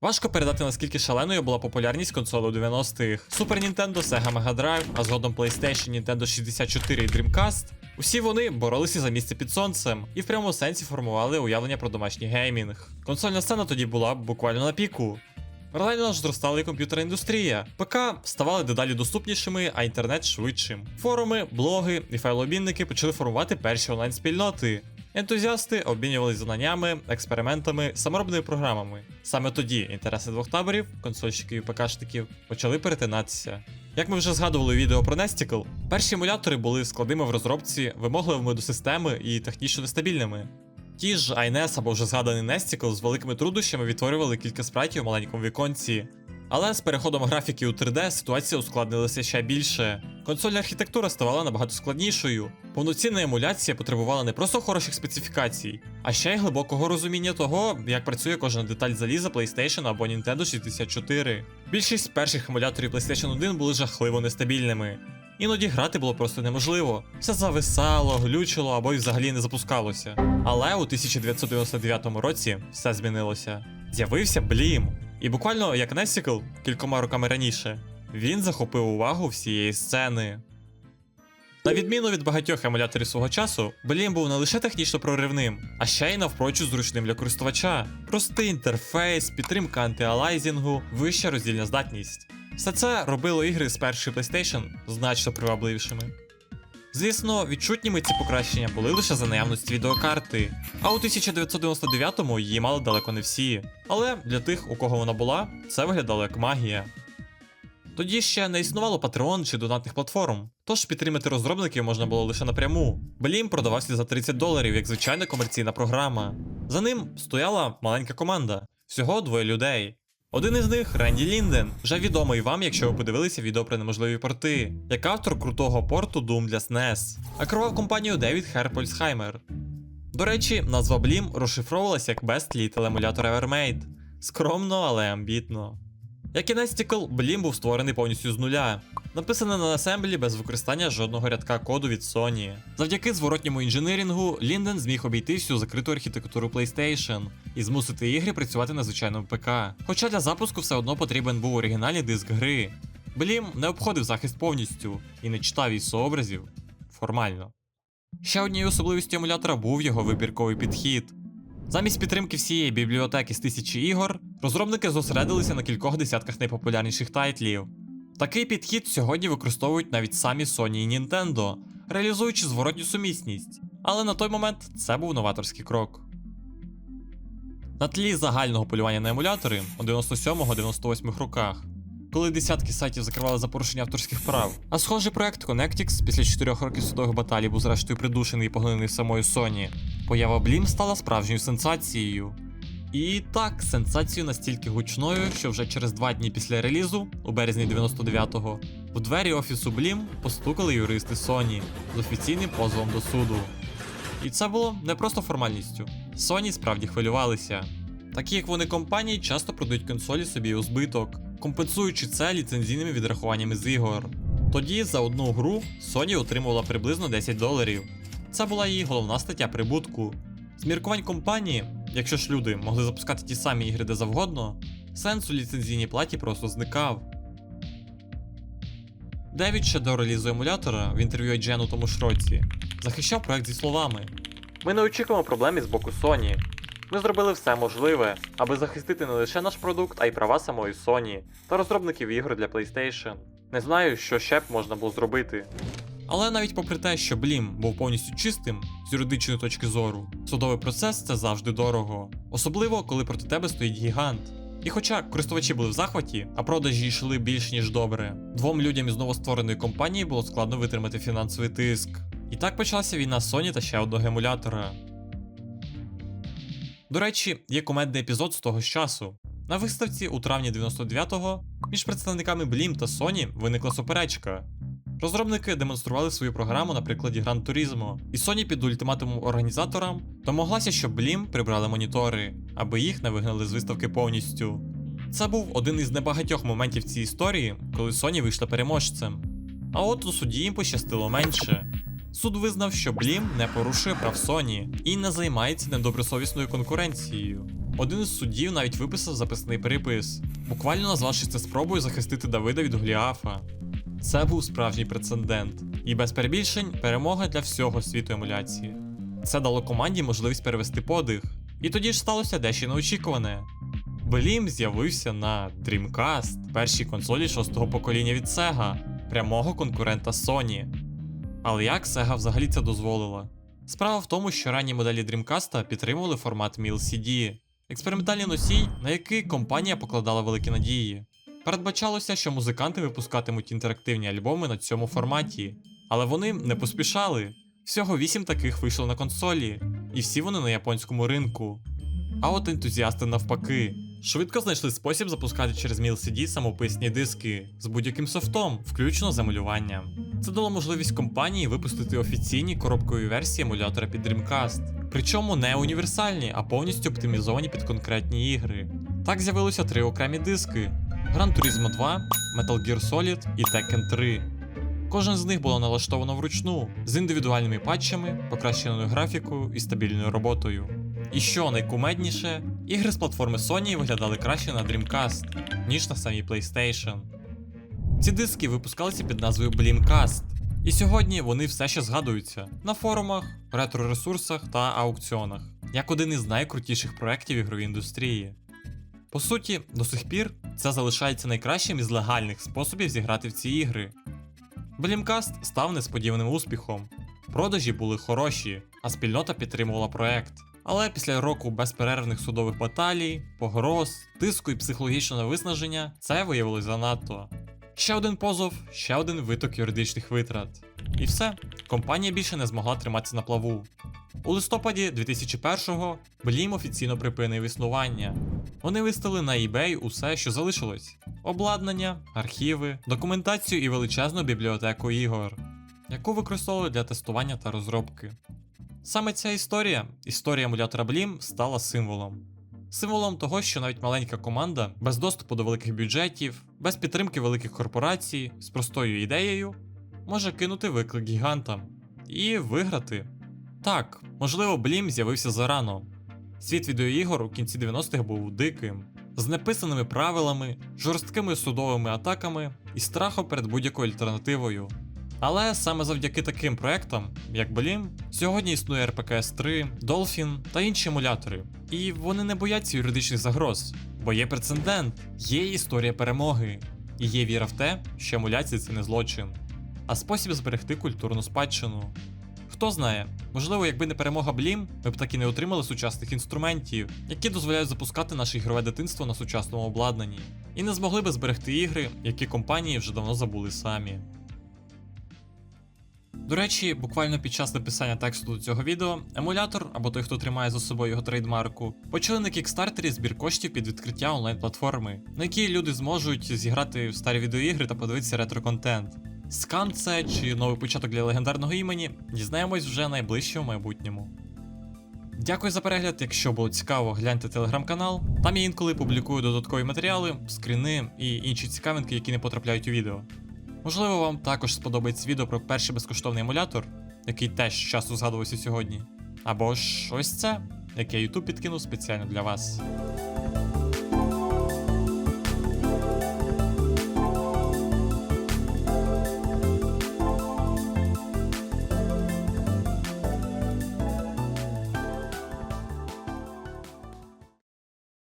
Важко передати наскільки шаленою була популярність консоли у 90-х. Super Nintendo, Sega Mega Drive, а згодом PlayStation, Nintendo 64 і Dreamcast. Усі вони боролися за місце під сонцем і в прямому сенсі формували уявлення про домашній геймінг. Консольна сцена тоді була буквально на піку. Паралельно ж зростала і комп'ютерна індустрія. ПК ставали дедалі доступнішими, а інтернет швидшим. Форуми, блоги і файлообмінники почали формувати перші онлайн-спільноти. Ентузіасти обмінювалися знаннями, експериментами, саморобними програмами. Саме тоді інтереси двох таборів, консольщиків і ПКшників, почали перетинатися. Як ми вже згадували у відео про Nesticle, перші емулятори були складними в розробці, вимогливими до системи і технічно нестабільними. Ті ж INES або вже згаданий Nesticle з великими труднощами відтворювали кілька спрайтів у маленькому віконці. Але з переходом графіки у 3D ситуація ускладнилася ще більше. Консольна архітектура ставала набагато складнішою. Повноцінна емуляція потребувала не просто хороших специфікацій, а ще й глибокого розуміння того, як працює кожна деталь заліза PlayStation або Nintendo 64. Більшість перших емуляторів PlayStation 1 були жахливо нестабільними. Іноді грати було просто неможливо. Все зависало, глючило або й взагалі не запускалося. Але у 1999 році все змінилося. З'явився Блім. І буквально як Nesticle кількома роками раніше, він захопив увагу всієї сцени. На відміну від багатьох емуляторів свого часу, Блім був не лише технічно проривним, а ще й навпрочуд зручним для користувача. Простий інтерфейс, підтримка антиалайзінгу, вища роздільна здатність. Все це робило ігри з першої PlayStation значно привабливішими. Звісно, відчутніми ці покращення були лише за наявності відеокарти, а у 1999-му її мали далеко не всі. Але для тих, у кого вона була, це виглядало як магія. Тоді ще не існувало Patreon чи донатних платформ, тож підтримати розробників можна було лише напряму. Блім продавався за 30 доларів як звичайна комерційна програма. За ним стояла маленька команда, всього двоє людей. Один із них Ренді Лінден, вже відомий вам, якщо ви подивилися відео про неможливі порти, як автор крутого порту Doom для SNES, а керував компанію Девід Херпольсхаймер. До речі, назва Блім розшифровувалася як Best Little Emulator Ever Made. Скромно, але амбітно. Як і Nesticle, Блім був створений повністю з нуля, написаний на асемблі без використання жодного рядка коду від Sony. Завдяки зворотньому інженерінгу Лінден зміг обійти всю закриту архітектуру PlayStation і змусити ігри працювати на звичайному ПК. Хоча для запуску все одно потрібен був оригінальний диск гри. Блім не обходив захист повністю і не читав із сообразів формально. Ще однією особливістю емулятора був його вибірковий підхід. Замість підтримки всієї бібліотеки з тисячі ігор, розробники зосередилися на кількох десятках найпопулярніших тайтлів. Такий підхід сьогодні використовують навіть самі Sony і Nintendo, реалізуючи зворотню сумісність. Але на той момент це був новаторський крок. На тлі загального полювання на емулятори у 97-98 роках, коли десятки сайтів закривали за порушення авторських прав. А схожий проект Connectix після 4 років судових баталій був зрештою придушений і поглинений самою Sony. Поява Блім стала справжньою сенсацією. І так, сенсацією настільки гучною, що вже через два дні після релізу, у березні 99-го, в двері офісу Блім постукали юристи Sony з офіційним позовом до суду. І це було не просто формальністю. Sony справді хвилювалися. Такі як вони компанії часто продають консолі собі у збиток, компенсуючи це ліцензійними відрахуваннями з ігор. Тоді за одну гру Sony отримувала приблизно 10 доларів. Це була її головна стаття прибутку. З міркувань компанії, якщо ж люди могли запускати ті самі ігри де завгодно, сенс у ліцензійній платі просто зникав. Девід ще до релізу емулятора в інтерв'ю IGN у тому ж році захищав проект зі словами: Ми не очікуємо проблем із боку Sony. Ми зробили все можливе, аби захистити не лише наш продукт, а й права самої Sony та розробників ігор для PlayStation. Не знаю, що ще б можна було зробити. Але навіть попри те, що Блім був повністю чистим з юридичної точки зору, судовий процес це завжди дорого, особливо коли проти тебе стоїть гігант. І хоча користувачі були в захваті, а продажі йшли більш ніж добре, двом людям із новоствореної компанії було складно витримати фінансовий тиск. І так почалася війна Sony та ще одного емулятора. До речі, є комедний епізод з того ж часу. На виставці у травні 99-го між представниками Блім та Sony виникла суперечка. Розробники демонстрували свою програму на прикладі Gran Turismo, і Sony під ультиматумом організаторам домоглася, щоб Блім прибрали монітори, аби їх не вигнали з виставки повністю. Це був один із небагатьох моментів цієї історії, коли Sony вийшла переможцем. А от у суді їм пощастило менше. Суд визнав, що Блім не порушує прав Sony і не займається недобросовісною конкуренцією. Один із суддів навіть виписав записний перепис, буквально назвавши це спробою захистити Давида від Голіафа. Це був справжній прецедент, і без перебільшень перемога для всього світу емуляції. Це дало команді можливість перевести подих. І тоді ж сталося дещо неочікуване. Белім з'явився на Dreamcast, першій консолі шостого покоління від Sega, прямого конкурента Sony. Але як Sega взагалі це дозволила? Справа в тому, що ранні моделі Dreamcast підтримували формат MIL-CD, експериментальний носій, на який компанія покладала великі надії. Передбачалося, що музиканти випускатимуть інтерактивні альбоми на цьому форматі, але вони не поспішали. Всього 8 таких вийшло на консолі, і всі вони на японському ринку. А от ентузіасти навпаки, швидко знайшли спосіб запускати через MIL-CD самописні диски з будь-яким софтом, включно з емулюванням. Це дало можливість компанії випустити офіційні коробкові версії емулятора під Dreamcast, причому не універсальні, а повністю оптимізовані під конкретні ігри. Так з'явилося три окремі диски: Gran Turismo 2, Metal Gear Solid і Tekken 3. Кожен з них було налаштовано вручну, з індивідуальними патчами, покращеною графікою і стабільною роботою. І що найкумедніше, ігри з платформи Sony виглядали краще на Dreamcast, ніж на самій PlayStation. Ці диски випускалися під назвою Bleamcast, і сьогодні вони все ще згадуються на форумах, ретро-ресурсах та аукціонах, як один із найкрутіших проєктів ігрової індустрії. По суті, до сих пір це залишається найкращим із легальних способів зіграти в ці ігри. Bleamcast став несподіваним успіхом. Продажі були хороші, а спільнота підтримувала проект. Але після року безперервних судових баталій, погроз, тиску і психологічного виснаження це виявилось занадто. Ще один позов, ще один виток юридичних витрат. І все, компанія більше не змогла триматися на плаву. У листопаді 2001-го Блім офіційно припинив існування. Вони виставили на eBay усе, що залишилось: обладнання, архіви, документацію і величезну бібліотеку ігор, яку використовували для тестування та розробки. Саме ця історія, історія емулятора Blim, стала символом. Символом того, що навіть маленька команда без доступу до великих бюджетів, без підтримки великих корпорацій, з простою ідеєю, може кинути виклик гігантам і виграти. Так, можливо, Блім з'явився зарано. Світ відеоігор у кінці 90-х був диким, з неписаними правилами, жорсткими судовими атаками і страхом перед будь-якою альтернативою. Але саме завдяки таким проектам, як Блім, сьогодні існує RPKS 3, Dolphin та інші емулятори. І вони не бояться юридичних загроз, бо є прецедент, є історія перемоги, і є віра в те, що емуляція це не злочин, а спосіб зберегти культурну спадщину. Хто знає, можливо, якби не перемога Блім, ми б так і не отримали сучасних інструментів, які дозволяють запускати наше ігрове дитинство на сучасному обладнанні, і не змогли би зберегти ігри, які компанії вже давно забули самі. До речі, буквально під час написання тексту до цього відео, емулятор або той, хто тримає за собою його трейдмарку, почали на кікстартері збір коштів під відкриття онлайн-платформи, на якій люди зможуть зіграти в старі відеоігри та подивитися ретро-контент. Скан це чи новий початок для легендарного імені, дізнаємось вже найближчому майбутньому. Дякую за перегляд. Якщо було цікаво, гляньте телеграм-канал. Там я інколи публікую додаткові матеріали, скріни і інші цікавинки, які не потрапляють у відео. Можливо, вам також сподобається відео про перший безкоштовний емулятор, який теж часто згадувався сьогодні. Або ж ось це, яке YouTube підкинув спеціально для вас.